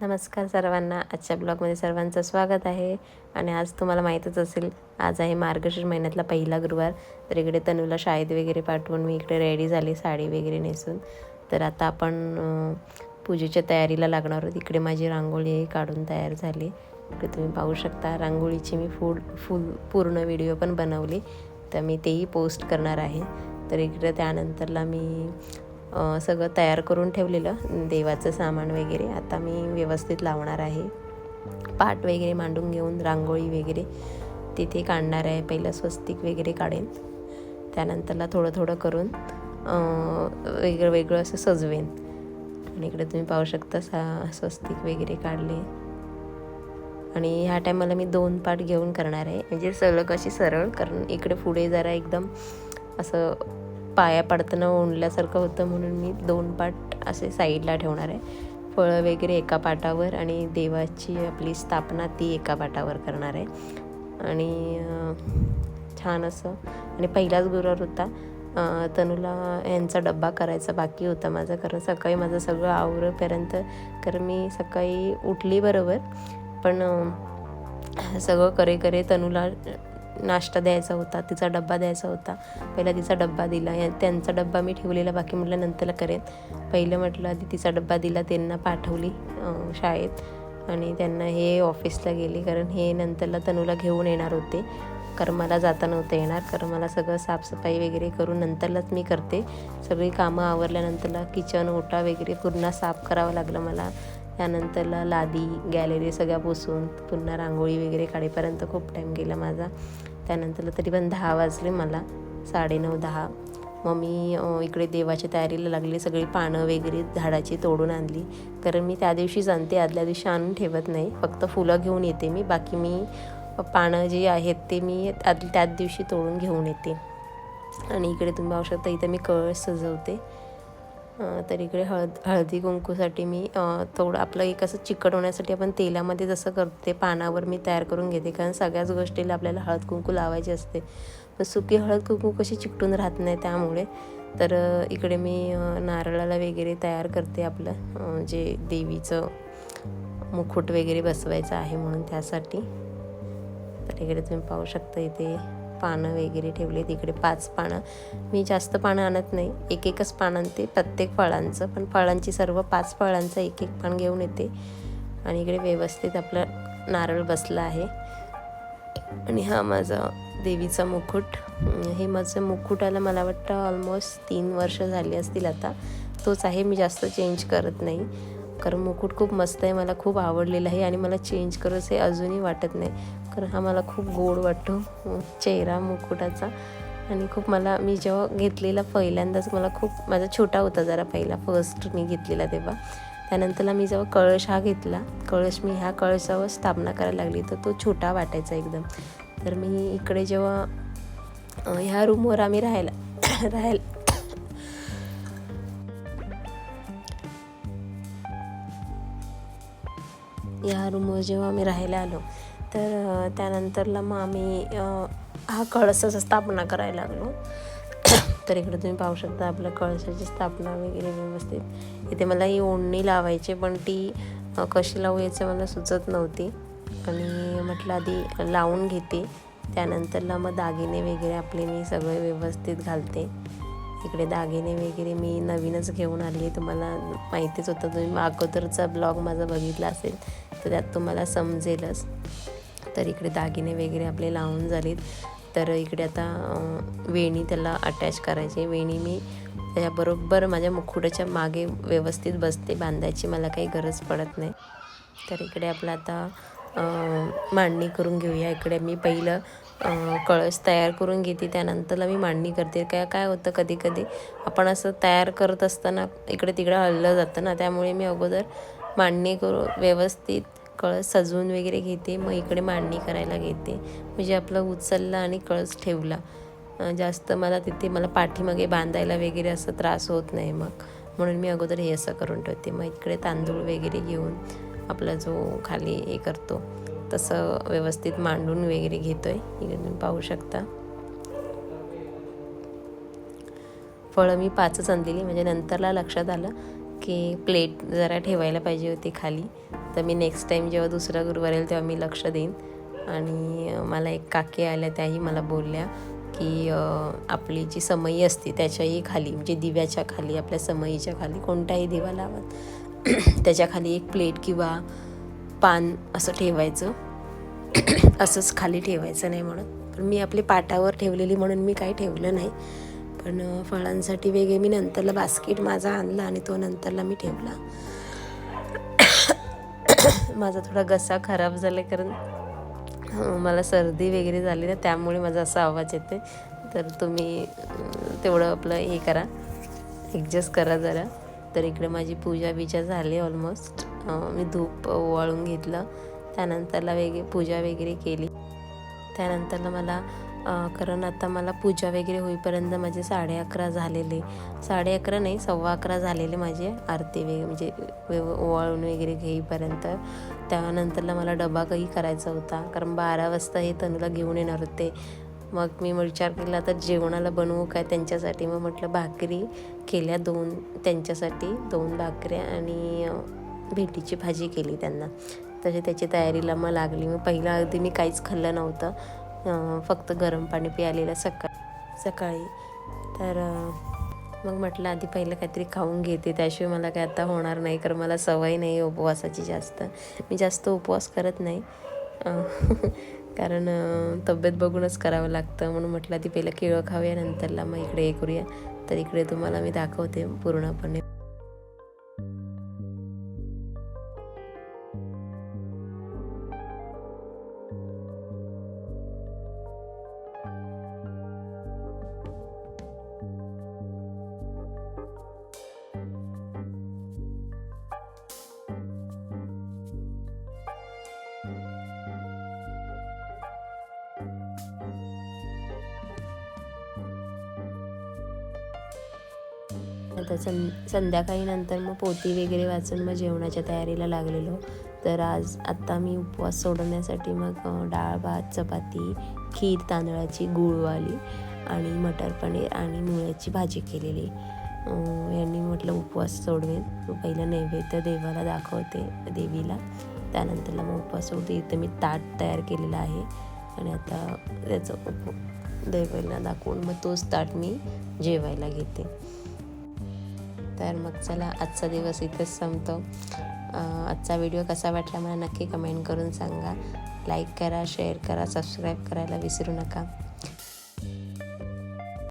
नमस्कार सर्वांना. आजच्या ब्लॉगमध्ये सर्वांचं स्वागत आहे. आणि आज तुम्हाला माहीतच असेल आज आहे मार्गशीर्ष महिन्यातला पहिला गुरुवार. तर इकडे तनूला शाळेत वगैरे पाठवून मी इकडे रेडी झाली साडी वगैरे नेसून. तर आता आपण पूजेच्या तयारीला लागणार आहोत. इकडे माझी रांगोळी काढून तयार झाली. इकडे तुम्ही पाहू शकता रांगोळीची मी फूड फुल पूर्ण व्हिडिओ पण बनवली. तर मी तेही पोस्ट करणार आहे. तर इकडे त्यानंतरला मी सगळं तयार करून ठेवलेलं देवाचं सामान वगैरे. आता मी व्यवस्थित लावणार आहे. पाट वगैरे मांडून घेऊन रांगोळी वगैरे तिथे काढणार आहे. पहिलं स्वस्तिक वगैरे काढेन. त्यानंतरला थोडं थोडं करून वेगळं वेगळं असं सजवेन. आणि इकडे तुम्ही पाहू शकता सा स्वस्तिक वगैरे काढले. आणि ह्या टायमाला मी दोन पाट घेऊन करणार आहे. म्हणजे सलग अशी सरळ कारण इकडे पुढे जरा एकदम असं पाया पडताना ओढल्यासारखं होतं म्हणून मी दोन पाट असे साईडला ठेवणार आहे. फळं वगैरे एका पाटावर आणि देवाची आपली स्थापना ती एका पाटावर करणार आहे. आणि छान असं. आणि पहिलाच गुरुवार होता. तनुला तनूला यांचा डब्बा करायचा बाकी होता माझा कारण सकाळी माझं सगळं आवरपर्यंत कारण मी सकाळी उठली बरोबर. पण सगळं करे करे तनूला नाश्ता द्यायचा होता तिचा डब्बा द्यायचा होता. पहिला तिचा डब्बा दिला. या त्यांचा डब्बा मी ठेवलेला. बाकी म्हटलं नंतरला करेन. पहिलं म्हटलं आधी तिचा डब्बा दिला. त्यांना पाठवली शाळेत. आणि त्यांना हे ऑफिसला गेली. कारण हे नंतरला तनूला घेऊन येणार होते. कारण मला जाता नव्हतं येणार. कारण मला सगळं साफसफाई वगैरे करून नंतरलाच मी करते. सगळी कामं आवरल्यानंतरला किचन ओटा वगैरे पुन्हा साफ करावं लागलं मला. त्यानंतरला लादी गॅलरी सगळ्या पुसून पुन्हा रांगोळी वगैरे काढेपर्यंत खूप टाईम गेला माझा. त्यानंतरला तरी पण दहा वाजले मला साडेनऊ दहा. मग मी इकडे देवाच्या तयारीला लागली सगळी पानं वगैरे झाडाची तोडून आणली. कारण मी त्या दिवशीच आणते आदल्या दिवशी आणून ठेवत नाही. फक्त फुलं घेऊन येते मी. बाकी मी पानं जी आहेत ते मी आद त्याच दिवशी तोडून घेऊन येते. आणि इकडे तुम्ही पाहू शकता इथं मी कळस सजवते. तर इकडे हळद हळदी कुंकूसाठी मी थोडं आपलं एक असं चिकट होण्यासाठी आपण तेलामध्ये जसं करते पानावर मी तयार करून घेते. कारण सगळ्याच गोष्टीला आपल्याला हळद कुंकू लावायची असते. पण सुकी हळद कुंकू कशी चिकटून राहत नाही त्यामुळे. तर इकडे मी नारळाला वगैरे तयार करते आपलं. जे देवीचं मुकुट वगैरे बसवायचं आहे म्हणून त्यासाठी. तर इकडे तुम्ही पाहू शकता इथे पानं वगैरे ठेवले तिकडे पाच पानं. मी जास्त पानं आणत नाही. एक एकच पान आणते प्रत्येक फळांचं. पण फळांची सर्व पाच फळांचं एक एक पान घेऊन येते. आणि इकडे व्यवस्थित आपलं नारळ बसला आहे. आणि हा माझा देवीचा मुकुट. हे माझं मुकुटाला मला वाटतं ऑलमोस्ट तीन वर्ष झाली असतील आता. तोच आहे. मी जास्त चेंज करत नाही. कारण मुकुट खूप मस्त आहे मला खूप आवडलेला आहे आणि मला चेंज करूच हे अजूनही वाटत नाही. कारण हा मला खूप गोड वाटतो चेहरा मुकुटाचा. आणि खूप मला मी जेव्हा घेतलेला पहिल्यांदाच मला खूप माझा छोटा होता जरा पहिला फर्स्ट मी घेतलेला तेव्हा. त्यानंतरला मी जेव्हा कळश हा घेतला कळश मी ह्या कळशावर स्थापना करायला लागली तर तो छोटा वाटायचा एकदम. तर मी इकडे जेव्हा ह्या रूमवर आम्ही राहायला राहायला या रूमवर जेव्हा आम्ही राहायला आलो तर त्यानंतरला मग आम्ही हा कळसाचा स्थापना करायला लागलो. तर इकडे तुम्ही पाहू शकता आपल्या कळसाची स्थापना वगैरे व्यवस्थित. इथे मला ही ओढणी लावायची पण ती कशी लावू याचं मला सुचत नव्हती. आणि म्हटलं आधी लावून घेते. त्यानंतरला मग दागिने वगैरे आपले मी सगळे व्यवस्थित घालते. इकडे दागिने वगैरे मी नवीनच घेऊन आली तुम्हाला माहितीच होतं तुम्ही अगोदरचा ब्लॉग माझा बघितला असेल. तर त्यात तुम्हाला समजेलच. तर इकडे दागिने वगैरे आपले लावून झालेत. तर इकडे आता वेणी त्याला अटॅच करायची वेणी मी त्याच्याबरोबर माझ्या मुखुडाच्या मागे व्यवस्थित बसते. बांधायची मला काही गरज पडत नाही. तर इकडे आपलं आता मांडणी करून घेऊया. इकडे मी पहिलं कळस तयार करून घेते. त्यानंतरला मी मांडणी करते. काय काय होतं कधी कधी? आपण असं तयार करत असताना इकडे तिकडे हललं जातं ना. त्यामुळे मी अगोदर मांडणी करू व्यवस्थित कळस सजवून वगैरे घेते मग इकडे मांडणी करायला घेते. म्हणजे आपलं उचलला आणि कळस ठेवला. जास्त मला तिथे मला पाठीमागे बांधायला वगैरे असं त्रास होत नाही मग. म्हणून मी अगोदर हे असं करून ठेवते. मग इकडे तांदूळ वगैरे घेऊन आपला जो खाली हे करतो तसं व्यवस्थित मांडून वगैरे घेतो इकडे तुम्ही पाहू शकता. फळं मी पाचच आणलेली म्हणजे नंतरला लक्षात आलं. की प्लेट जरा ठेवायला पाहिजे होती खाली. तर मी नेक्स्ट टाईम जेव्हा दुसरा गुरुवार येईल तेव्हा मी लक्ष देईन. आणि मला एक काकी आल्या त्याही मला बोलल्या की आपली जी समई असते त्याच्याही खाली म्हणजे दिव्याच्या खाली आपल्या समईच्या खाली कोणताही दिवा लावत त्याच्याखाली एक प्लेट किंवा पान असं ठेवायचं. असंच खाली ठेवायचं नाही म्हणून. पण मी आपली पाटावर ठेवलेली म्हणून मी काही ठेवलं नाही. पण फळांसाठी वेगळे मी नंतरला बास्केट माझा आणला आणि तो नंतरला मी ठेवला. माझा थोडा घसा खराब झाला कारण मला सर्दी वगैरे झाली ना त्यामुळे माझा असा आवाज येते तर तुम्ही तेवढं आपलं हे करा. ॲडजस्ट करा जरा. तर इकडे माझी पूजा बिजा झाली ऑलमोस्ट मी धूप ओवाळून घेतलं. त्यानंतरला वेगळी पूजा वगैरे केली. त्यानंतरला मला कारण आता मला पूजा वगैरे होईपर्यंत माझे साडे अकरा झालेले. साडे अकरा नाही सव्वा अकरा झालेले माझे आरती वेग म्हणजे ओवाळून वगैरे घेईपर्यंत. त्यानंतरला मला डबा काही करायचा होता. कारण बारा वाजता हे तनूला घेऊन येणार होते. मग मी विचार केला आता जेवणाला बनवू काय त्यांच्यासाठी? मग म्हटलं भाकरी केल्या दोन त्यांच्यासाठी दोन भाकऱ्या आणि भेटीची भेंडीची भाजी केली त्यांना. तशी त्याची तयारीला मग लागली. मग पहिला अगदी मी काहीच खाल्लं नव्हतं. फक्त गरम पाणी प्यालेलं सकाळ सकाळी. तर मग म्हटलं आधी पहिलं काहीतरी खाऊन घेते त्याशिवाय मला काय आता होणार नाही कारण मला सवय नाही उपवासाची जास्त. मी जास्त उपवास करत नाही. कारण तब्येत बघूनच करावं लागतं. म्हणून म्हटलं आधी पहिलं केळं खाऊया नंतरला मग इकडे हे करूया. तर इकडे तुम्हाला मी दाखवते पूर्णपणे. आता सं संध्याकाळी नंतर मग पोती वगैरे वाचून मग जेवणाच्या तयारीला लागलेलो. तर आज आत्ता मी उपवास सोडवण्यासाठी मग डाळ भात चपाती खीर तांदळाची गुळवाली आणि मटर पनीर आणि मुळ्याची भाजी केलेली. यांनी म्हटलं उपवास सोडवेन. पहिलं नैवेद्य देवाला दाखवते देवीला. त्यानंतरला मग उपवास सोडते. इथं मी ताट तयार केलेलं आहे. आणि आता त्याचं उप देवाला दाखवून मग तोच ताट मी जेवायला घेते. तर मग चला आजचा दिवस इथेच संपतो. आजचा व्हिडिओ कसा वाटला मला नक्की कमेंट करून सांगा. लाईक करा शेअर करा सबस्क्राईब करायला विसरू नका.